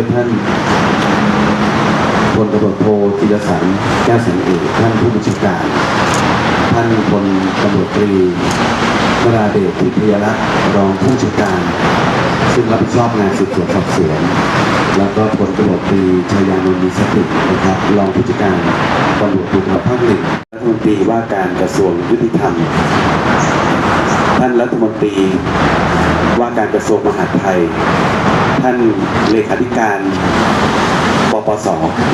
ด้วยท่านพลตำรวจโทจิรสันแก้วแสงเอกท่านผู้บัญชาการ ท่านพลตำรวจตรีวราเดชทิพยรักษ์รองผู้บัญชาการ ซึ่งรับผิดชอบงานสืบสวนสอบสวน แล้วก็พลตำรวจตรีชยานนท์มีสตินะครับ รองผู้จัดการตำรวจภูธรภาคหนึ่งรัฐมนตรีว่าการกระทรวงยุติธรรม ท่านรัฐมนตรีว่าการกระทรวงมหาดไทย ท่านเลขาธิการปปส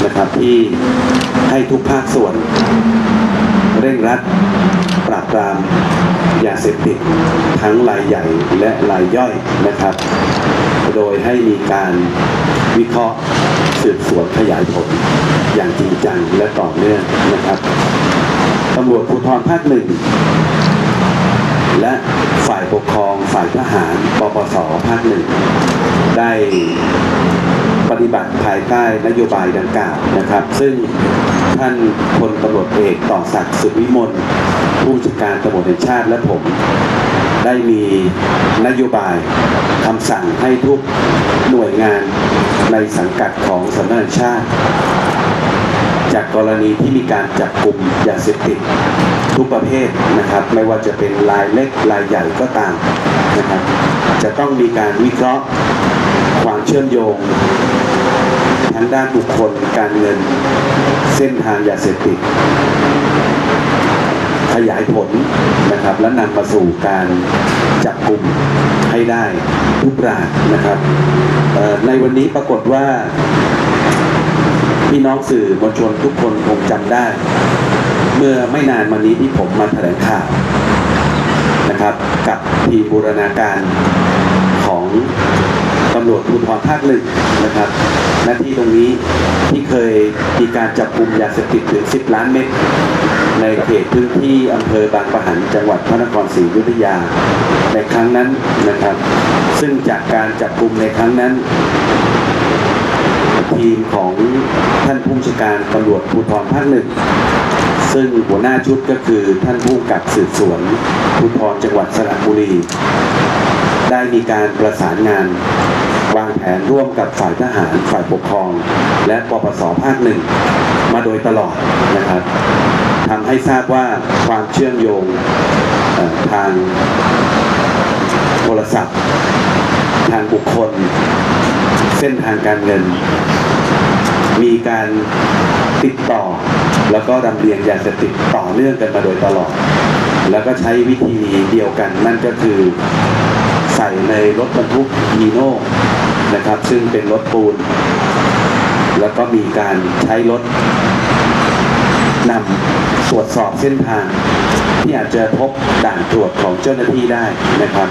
นะครับที่ให้ทุกภาคส่วน เร่งรัดปราบปรามยาเสพติดทั้งรายใหญ่และรายย่อยนะครับ โดยให้มีการวิเคราะห์สืบสวนขยายผลอย่างจริงจังและต่อเนื่องนะครับตำรวจภูธรภาคหนึ่ง ปกครองฝ่ายทหารปปสภาคหนึ่งได้ปฏิบัติภายใต้นโยบายดังกล่าวนะครับ ซึ่งท่านพลตำรวจเอกต่อศักดิ์สุวิมลผู้จัดการตำรวจแห่งชาติและผม ได้มีนโยบายคำสั่งให้ทุกหน่วยงานในสังกัดของสำนักงานชาติ จากกรณีที่มีการจับกลุ่มยาเสพติดทุกประเภทนะครับ ไม่ว่าจะเป็นรายเล็กรายใหญ่ก็ตามนะครับ จะต้องมีการวิเคราะห์ความเชื่อมโยงทั้งด้านบุคคลการเงิน เส้นทางยาเสพติดขยายผลนะครับ และนำมาสู่การจับกลุ่มให้ได้ทุกรายนะครับในวันนี้ปรากฏว่า พี่น้องสื่อมวลชนทุกคนคงจำได้ เมื่อไม่นานมานี้ที่ผมมาแถลงข่าวนะครับ กับทีมบูรณาการของตำรวจภูธรภาคหนึ่งนะครับ หน้าที่ตรงนี้ที่เคยมีการจับกลุ่มยาเสพติดถึง 10 ล้านเม็ดในเขตพื้นที่อำเภอบางปะหันจังหวัดพระนครศรีอยุธยา ในครั้งนั้นนะครับ ซึ่งจากการจับกลุ่มในครั้งนั้น ทีมของท่านผู้บัญชาการตำรวจภูธรภาคหนึ่งซึ่งหัวหน้าชุดก็คือท่านผู้กำกับสืบสวนภูธรจังหวัดสระบุรี ได้มีการประสานงาน วางแผนร่วมกับฝ่ายทหารฝ่ายปกครอง และปปสภาคหนึ่งมาโดยตลอดนะครับทำให้ทราบว่าความเชื่อมโยงทางโทรศัพท์ ทางบุคคล เส้นทางการเงิน การติดต่อ แล้วก็ดำเรียงยาเสพติดต่อเนื่องกันมาโดยตลอด แล้วก็ใช้วิธีเดียวกัน นั่นก็คือใส่ในรถบรรทุกฮีโน่นะครับซึ่งเป็นรถปูน แล้วก็มีการใช้รถนำตรวจสอบเส้นทาง ที่อาจจะพบด่านตรวจของเจ้าหน้าที่ได้นะครับ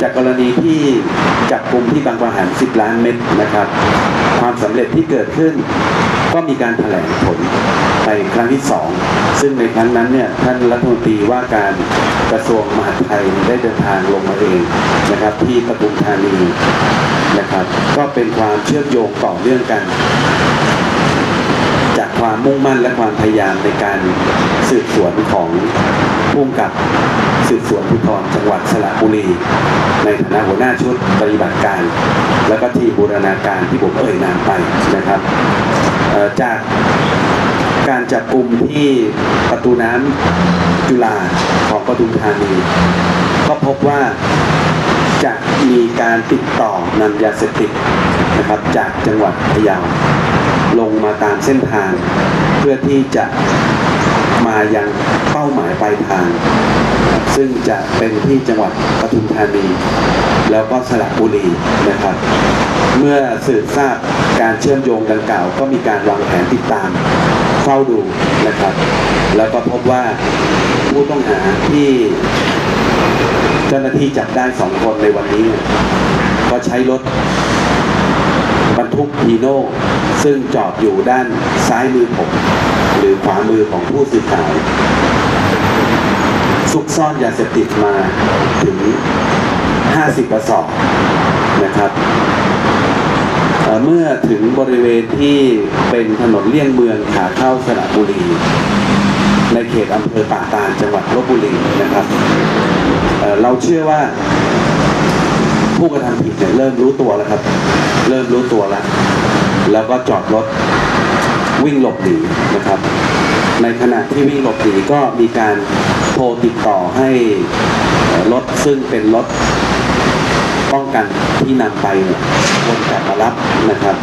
จากกรณีที่จับกลุ่มที่บางประหัน10 ล้านเม็ดนะครับ ความสำเร็จที่เกิดขึ้นก็มีการแถลงผลไปครั้งที่สองซึ่งในครั้งนั้นเนี่ยท่านรัฐมนตรีว่าการกระทรวงมหาดไทยได้เดินทางลงมาเองนะครับที่ปทุมธานีนะครับ ก็เป็นความเชื่อมโยงต่อเนื่องกันจาก ความมุ่งมั่นและความพยายามในการสืบสวนของผู้กำกับสืบสวนภูธรจังหวัดสระบุรี ในฐานะหัวหน้าชุดปฏิบัติการ แล้วก็ทีมบูรณาการที่ผมเอ่ยนามไปนะครับจากการจับกลุ่มที่ประตูน้ำจุฬาของปทุมธานี ก็พบว่าจะมีการติดต่อนำยาเสพติดนะครับจากจังหวัดพะเยา ลงมาตามเส้นทาง เพื่อที่จะมายังเป้าหมายปลายทาง ซึ่งจะเป็นที่จังหวัดปทุมธานี แล้วก็สระบุรีนะครับ เมื่อสืบทราบการเชื่อมโยงดังกล่าว ก็มีการวางแผนติดตามเฝ้าดูนะครับ แล้วก็พบว่าผู้ต้องหาที่เจ้าหน้าที่จับได้สองคนในวันนี้ ก็ใช้รถ บรรทุกฮีโน่ซึ่งจอดอยู่ด้านซ้ายมือผม หรือขวามือของผู้สื่อข่าวซุกซ่อนยาเสพติดมาถึง 50กระสอบนะครับเมื่อถึงบริเวณที่เป็นถนนเลี่ยงเมืองขาเข้าสระบุรี ในเขตอำเภอป่าตาลจังหวัดลบบุรีนะครับเเราเชื่อว่า ผู้กระทำผิดเนี่ยเริ่มรู้ตัวแล้วครับ เริ่มรู้ตัวแล้ว แล้วก็จอดรถวิ่งหลบหนีนะครับ ในขณะที่วิ่งหลบหนีก็มีการโทรติดต่อให้รถซึ่งเป็นรถป้องกันที่นำไปวนกลับมารับนะครับ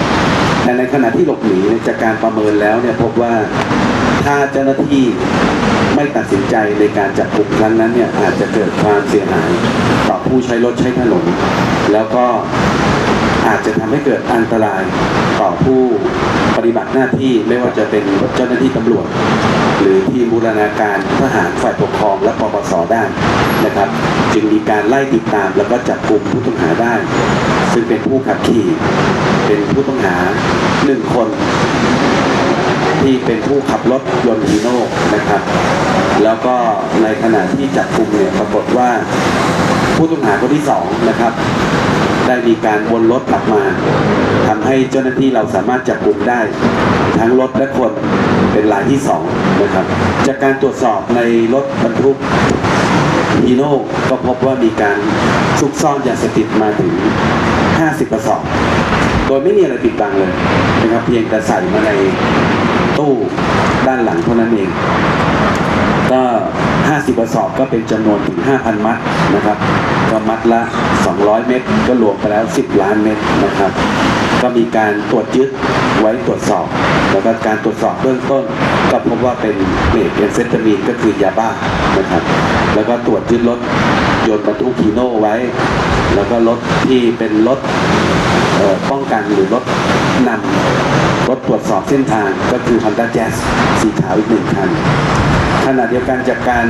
แต่ในขณะที่หลบหนีจากการประเมินแล้วเนี่ยพบว่าถ้าเจ้าหน้าที่ ไม่ตัดสินใจในการจับกลุ่มครั้งนั้นเนี่ยอาจจะเกิดความเสียหายต่อผู้ใช้รถใช้ถนน แล้วก็อาจจะทำให้เกิดอันตรายต่อผู้ปฏิบัติหน้าที่ไม่ว่าจะเป็นเจ้าหน้าที่ตำรวจ หรือทีมบูรณาการทหารฝ่ายปกครองและปปสได้นะครับ จึงมีการไล่ติดตามแล้วก็จับกลุ่มผู้ต้องหาได้ ซึ่งเป็นผู้ขับขี่ เป็นผู้ต้องหาหนึ่งคนที่เป็นผู้ขับรถยนต์ฮีโน่นะครับ แล้วก็ในขณะที่จับกลุ่มเนี่ยปรากฏว่าผู้ต้องหาคนที่สองนะครับ ได้มีการวนรถกลับมาทำให้เจ้าหน้าที่เราสามารถจับกลุ่มได้ ทั้งรถและคนเป็นรายที่สองนะครับ จากการตรวจสอบในรถบรรทุกฮีโน่ก็พบว่ามีการซุกซ่อนยาเสพติดมาถึง 50 กระสอบโดยไม่มีอะไรปิดบังเลยนะครับเพียงแต่ใส่มาในตู้ด้านหลังเท่านั้นเอง ก็ 50กระสอบก็เป็นจำนวนถึง 5,000 มัดนะครับ ก็มัดละ 200 เม็ดก็รวมไปแล้ว 10 ล้านเม็ดนะครับ ก็มีการตรวจยึดไว้ตรวจสอบ แล้วก็การตรวจสอบเบื้องต้น ก็พบว่าเป็นเมทเอนเฟตามีนก็คือยาบ้านะครับ แล้วก็ตรวจยึดรถยนต์บรรทุกฮีโน่ไว้ แล้วก็รถที่เป็นรถเอ่อป้องกันหรือรถนำรถตรวจสอบเส้นทางก็คือ Honda Jazz สีขาวอีกหนึ่งคัน ขณะเดียวกันจากการ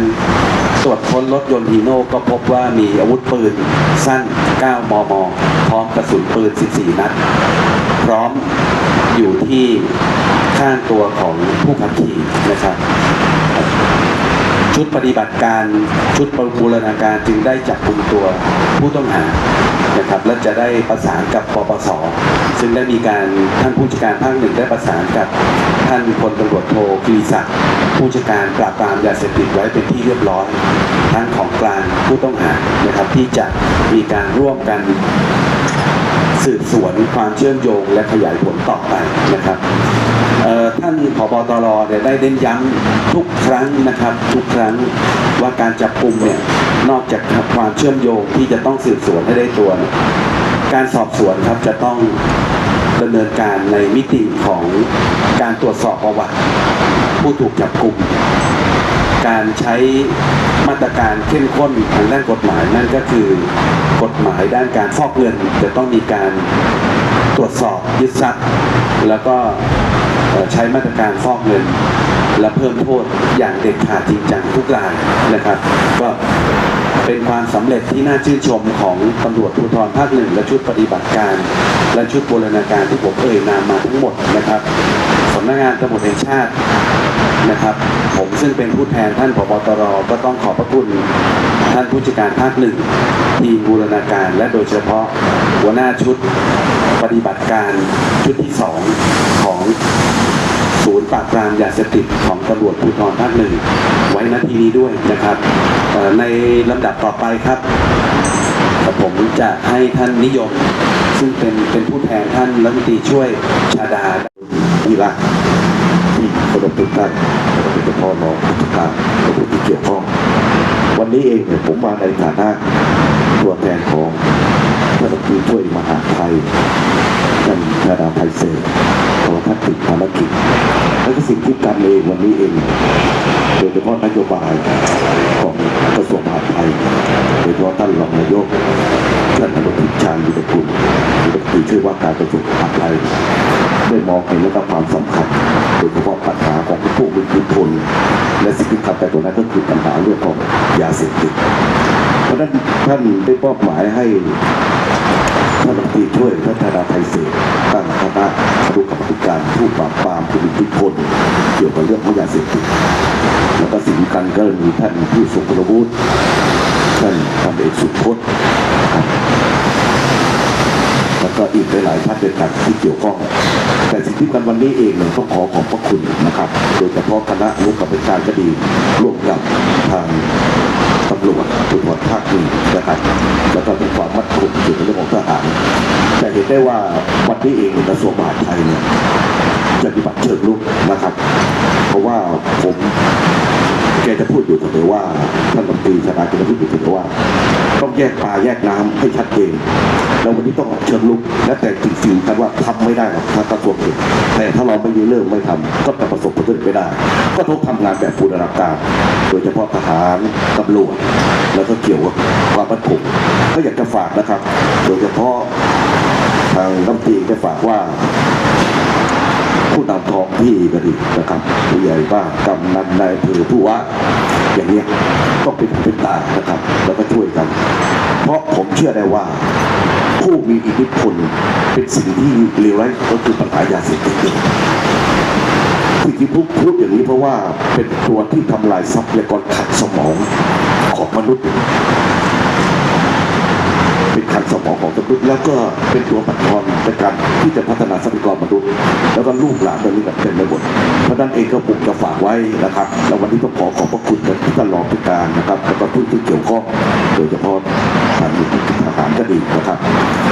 ตรวจค้นรถยนต์ฮีโน่ก็พบว่ามีอาวุธปืนสั้น 9 มม พร้อมกระสุนปืน 14 นัด พร้อมอยู่ที่ข้างตัวของผู้ขับขี่นะครับ ชุดปฏิบัติการชุดบูรณาการจึงได้จับกลุ่มตัวผู้ต้องหานะครับและจะได้ประสานกับปปสซึ่งได้มีการท่านผู้จัดการภาคหนึ่งได้ประสานกับท่านพลตำรวจโทกิริศักดิ์ผู้จัดการปราบปรามยาเสพติดไว้เป็นที่เรียบร้อยทั้งของกลางผู้ต้องหานะครับที่จะมีการร่วมกันสืบสวนความเชื่อมโยงและขยายผลต่อไปนะครับ ท่านผบตรเนี่ยได้เน้นย้ำทุกครั้งนะครับ ทุกครั้งว่าการจับกลุ่มเนี่ยนอกจากความเชื่อมโยงที่จะต้องสืบสวนให้ได้ตัว การสอบสวนครับจะต้องดำเนินการในมิติของการตรวจสอบประวัติ ผู้ถูกจับกลุ่มการใช้มาตรการเข้มข้นทางด้านกฎหมายนั่นก็คือกฎหมายด้านการฟอกเงิน จะต้องมีการตรวจสอบยึดทรัพย์ แล้วก็ ใช้มาตรการฟอกเงิน และเพิ่มโทษอย่างเด็ดขาดจริงจังทุกรายนะครับก็เป็นความสำเร็จที่น่าชื่นชมของตำรวจภูธรภาคหนึ่งและชุดปฏิบัติการ และชุดบูรณาการที่ผมเอ่ยนามมาทั้งหมดนะครับสำนักงานตำรวจแห่งชาตินะครับ ผมซึ่งเป็นผู้แทนท่านผบตรก็ต้องขอบพระคุณท่านผู้จัดการภาคหนึ่งทีมบูรณาการ และโดยเฉพาะหัวหน้าชุด ปฏิบัติการชุดที่สองของศูนย์ปราบปรามยาเสพติดของตำรวจภูธรภาคหนึ่งไว้ณที่นี้ด้วยนะครับในลำดับต่อไปครับผมจะให้ท่านนิยม ซึ่งเป็นเป็นผู้แทนท่านรัฐมนตรีช่วยชาดาที่รักที่เคารพทุกท่านโดยเฉพาะน้องทุกท่านและผู้ที่เกี่ยวข้อง วันนี้เองผมมาในฐานะตัวแทนของ ท่านรัฐมนตรีช่วยมหาไทยท่านนาภัยเศษเพระว่าท่านติดภารกิจและก็สิ่งที่การเองวันนี้เอง โดยเฉพาะนโยบายของกระทรวงมหาดไทย โดยเฉพาะท่านรองนายกท่านอนุทินชาญวิรกุลรัฐมนตรีช่วยว่าการกระทรวงมหาดไทยได้มองเห็นและความสำคัญ โดยเฉพาะปัญหาของผู้มีอิทธิพลและสิ่งที่ทำแต่ตัวนั้นก็คือปัญหาเรื่องของยาเสพติด เพราะนั้นท่านได้มอบหมายให้ท่านรัฐมนตรีช่วยท่านธนาไทยเศษตั้งคณะอนุกรรมการผู้ปราบปรามผู้มีอิทธิพลเกี่ยวกับเรื่องของยาเสพติดแล้วก็สิ่งสำคัญก็มีท่านผู้ทรงคุณวุฒิท่านพันเอกสุพจน์แล้วก็อีกหลายๆท่านด้วยกันที่เกี่ยวข้อง แต่สิ่งที่กันวันนี้เองเนี่ยต้องขอขอบพระคุณนะครับ โดยเฉพาะคณะอนุกรรมการคดีร่วมกับทาง ตำรวจภูธรภาคหนึ่งนะครับแล้วก็มีความมั่นคงเกี่ยวกับเรื่องของทหารแต่เห็นได้ว่าวันนี้เองกระทรวงมหาดไทยเนี่ยจะปฏิบัติเชิงลุกนะครับ เพราะว่าผมแกจะพูดอยู่เสมอว่าท่านรัฐมนตรีชนาจะพูดอยู่เสมอว่า ต้องแยกปลาแยกน้ำให้ชัดเจน แล้ววันนี้ต้องเชิงลุกและแต่จริงๆกันว่าทำไม่ได้หรอกถ้ากระทรวงเองแต่ถ้าเราไม่มีเริ่มไม่ทำก็จะประสบผลสำเร็จไม่ได้ ก็ต้องทำงานแบบบูรณาการโดยเฉพาะทหารตำรวจแล้วก็เกี่ยวกับความมั่นคงก็อยากจะฝากนะครับ โดยเฉพาะทางน้ำตรีได้ฝากว่าผู้นำท้องที่ก็ดีนะครับผู้ใหญ่บ้านกำนันนายอำเภอผู้ว่า อย่างนี้ยต้องเป็นเป็นตานะครับ แล้วก็ช่วยกัน เพราะผมเชื่อได้ว่า ผู้มีอิทธิพลเป็นสิ่งที่เลวร้ายก็คือปัญหายาเสพติดที่ที่พูดพูดอย่างนี้เพราะว่าเป็นตัวที่ทำลายทรัพยากรขัดสมองของมนุษย์ เป็นขันสมองของมนุษย์แล้วก็เป็นตัวปัจจุบันในการที่จะพัฒนาทรัพยากรมนุษย์ แล้วก็ลูกหลานตอนนี้กันเต็มไปหมดเพราะนั้นเองก็ผมจะฝากไว้นะครับ แล้ววันนี้ต้องขอขอบพระคุณที่ท่านรองผู้การนะครับ แล้วก็ผู้ที่เกี่ยวข้องโดยเฉพาะ ทางทหารก็ดีนะครับ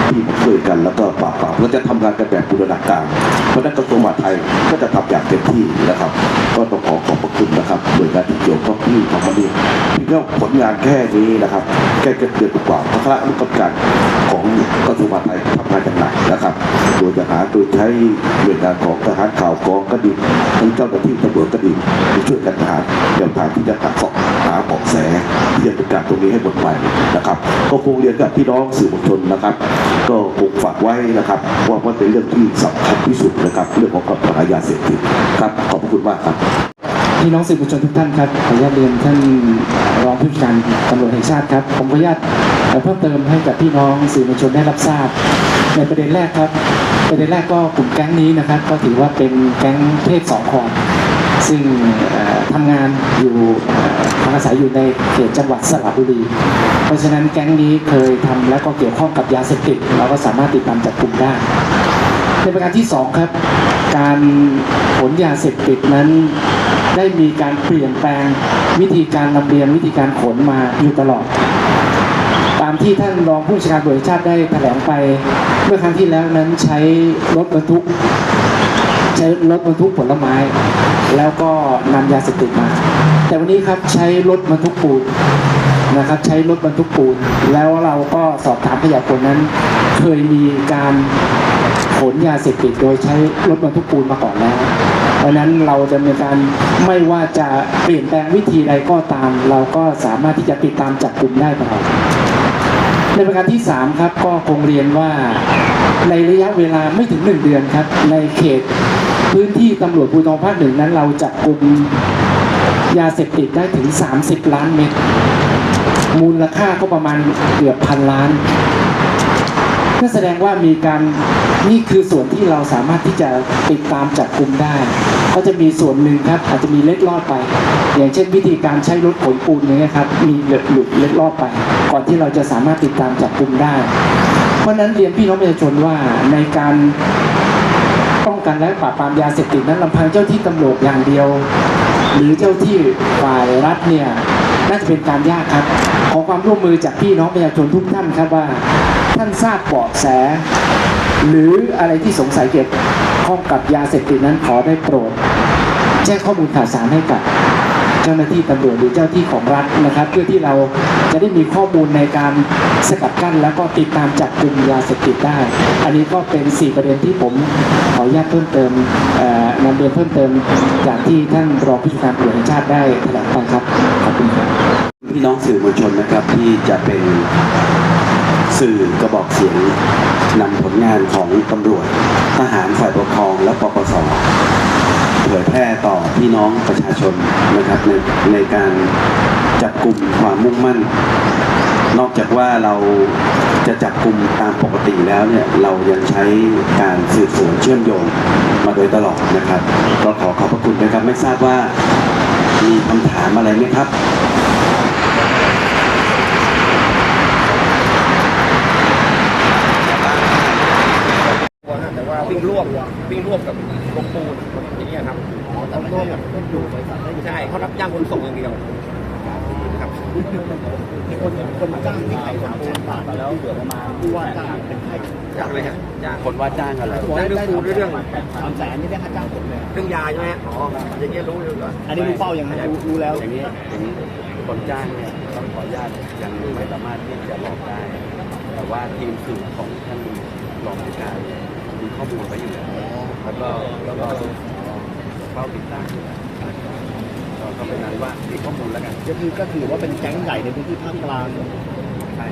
ที่มาช่วยกันแล้วก็ปราบปรามเราจะทำงานกันแบบบูรณาการเพราะนั้นกระทรวงมหาดไทยก็จะทำอย่างเต็มที่นะครับ ก็ต้องขอขอบพระคุณนะครับโดยการที่เกี่ยวข้องที่ทำมาดีเรียกว่ผลงานแค่นี้นะครับแค่เดือนกว่าพระคณะผู้กำกับของกระทรวงมหาดไทยทำงานอย่างหนักนะครับ โดยจะหาโดยใช้หน่วยงานของทหารข่าวกองก็ดีทั้งเจ้าหน้าที่ตำรวจก็ดีช่วยกันหาแนวทางที่จะหาเบาะหา เบาะแสที่จะเป็นการตรงนี้ให้หมดไปนะครับก็คงเรียนกับพี่น้องสื่อมวลชนนะครับ ก็คงฝากไว้นะครับว่ามันเป็นเรื่องที่สำคัญที่สุดนะครับเรื่องของปัญหายาเสพติดครับขอบพระคุณมากครับพี่น้องสื่อมวลชนทุกท่านครับขออนุญาตเรียนท่านรองผู้จัดการตำรวจแห่งชาติครับ ผมขออนุญาตเพิ่มเติมให้กับพี่น้องสื่อมวลชนได้รับทราบ ในประเด็นแรกครับ ประเด็นแรกก็กลุ่มแก๊งนี้นะครับ ก็ถือว่าเป็นแก๊งเพศสองคอนซึ่งเอ่อทำงานอยู่ พักอาศัยอยู่ในเขตจังหวัดสระบุรี เพราะฉะนั้นแก๊งนี้เคยทำและก็เกี่ยวข้องกับยาเสพติดเราก็สามารถติดตามจับกลุ่มได้ในประการที่สองครับ การขนยาเสพติดนั้นได้มีการเปลี่ยนแปลงวิธีการลำเลียงวิธีการขนมาอยู่ตลอด ตามที่ท่านรองผู้บัญชาการตำรวจชาติได้แถลงไป เมื่อครั้งที่แล้วนั้นใช้รถบรรทุกใช้รถบรรทุกผลไม้ แล้วก็นำยาเสพติดมา แต่วันนี้ครับใช้รถบรรทุกปูนนะครับใช้รถบรรทุกปูน แล้วเราก็สอบถามพยานคนนั้น เคยมีการขนยาเสพติดโดยใช้รถบรรทุกปูนมาก่อนแล้ว เพราะฉะนั้นเราจะมีการไม่ว่าจะเปลี่ยนแปลงวิธีใดก็ตาม เราก็สามารถที่จะติดตามจับกลุ่มได้ตลอดในประการที่ 3 ครับก็คงเรียนว่าในระยะเวลาไม่ถึง 1 เดือนครับ ในเขตพื้นที่ตำรวจภูธรภาคหนึ่งนั้น เราจับกลุ่ม ยาเสพติดได้ถึง 30 ล้านเม็ดมูลค่าก็ประมาณเกือบพันล้านก็แสดงว่ามีการนี่คือส่วนที่เราสามารถที่จะติดตามจับกลุ่มได้ ก็จะมีส่วนหนึ่งครับ อาจจะมีเล็ดลอดไป อย่างเช่น วิธีการใช้รถขนปูนอย่างเงี้ครับ มีหลุดหลุดเล็ดลอดไป ก่อนที่เราจะสามารถติดตามจับกลุ่มได้ เพราะฉะนั้นเรียนพี่น้องประชาชนว่าในการป้องกันและปราบปรามยาเสพติดนั้นลำพังเจ้าที่ตำรวจอย่างเดียว หรือเจ้าที่ฝ่ายรัฐเนี่ยน่าจะเป็นการยากครับ ขอความร่วมมือจากพี่น้องประชาชนทุกท่านครับว่า ท่านทราบเบาะแส หรืออะไรที่สงสัยเกี่ยวข้องกับยาเสพติดนั้นขอได้โปรด แจ้งข้อมูลข่าวสารให้กับเจ้าหน้าที่ตำรวจหรือเจ้าที่ของรัฐนะครับ เพื่อที่เราจะได้มีข้อมูลในการสกัดกั้น แล้วก็ติดตามจับกลุ่มยาเสพติดได้ อันนี้ก็เป็น 4 ประเด็นที่ผมขออนุญาตเพิ่มเติมเนำเรียนเพิ่มเติมจากที่ท่านรองผู้จัดการตำรวจแห่งชาติได้แถลงไปครับขอบคุณครับพี่น้องสื่อมวลชนนะครับที่จะเป็นสื่อกระบอกเสียงนำผลงานของตำรวจทหารฝ่ายปกครองและปปสเผยแพร่ต่อพี่น้องประชาชนนะครับในในการจับกลุ่มความมุ่งมั่น นอกจากว่าเรา จะจับกลุ่มตามปกติแล้วเนี่ยเรายังใช้การสืบสวนเชื่อมโยงมาโดยตลอดนะครับก็ขอขอบพระคุณนะครับไม่ทราบว่ามีคำถามอะไรไหมครับแต่ว่าวิ่งร่วมวิ่งร่วมกับลงปูนอย่างเงี้ยครับต้องร่วมกับคนอยู่บริษัทใช่เขารับจ้างคนส่งอย่างเดียว ครับคนคนจ้างที่ขายสามแสนบาทแล้วเหลือประมาณผู้ว่าจ้างเป็นใครจ้างเลยฮะจ้างคนว่าจ้างอะไรได้เรื่องครูด้วยเรื่องสามแสนนี่ได้ค่าจ้างผมเลยเรื่องยาใช่ไหมฮะอ๋ออย่างเงี้ยรู้อยู่ก่อนอันนี้รู้เป้ายังไงรู้รู้แล้วอย่างนี้อย่างนี้คนจ้างเนี่ยต้องขออนุญาตยังไม่สามารถที่จะบอกได้ แต่ว่าทีมสืบของท่านรองผู้การเนี่ยมีข้อมูลไว้อยู่แล้วแล้วก็แล้วก็เฝ้าติดตามอยู่แล้ว เขาเป็นนั้นว่าติข้อมูลแล้วกัน ก็คือก็ถือว่าเป็นแก๊งใหญ่ในพื้นที่ภาคกลาง ใช่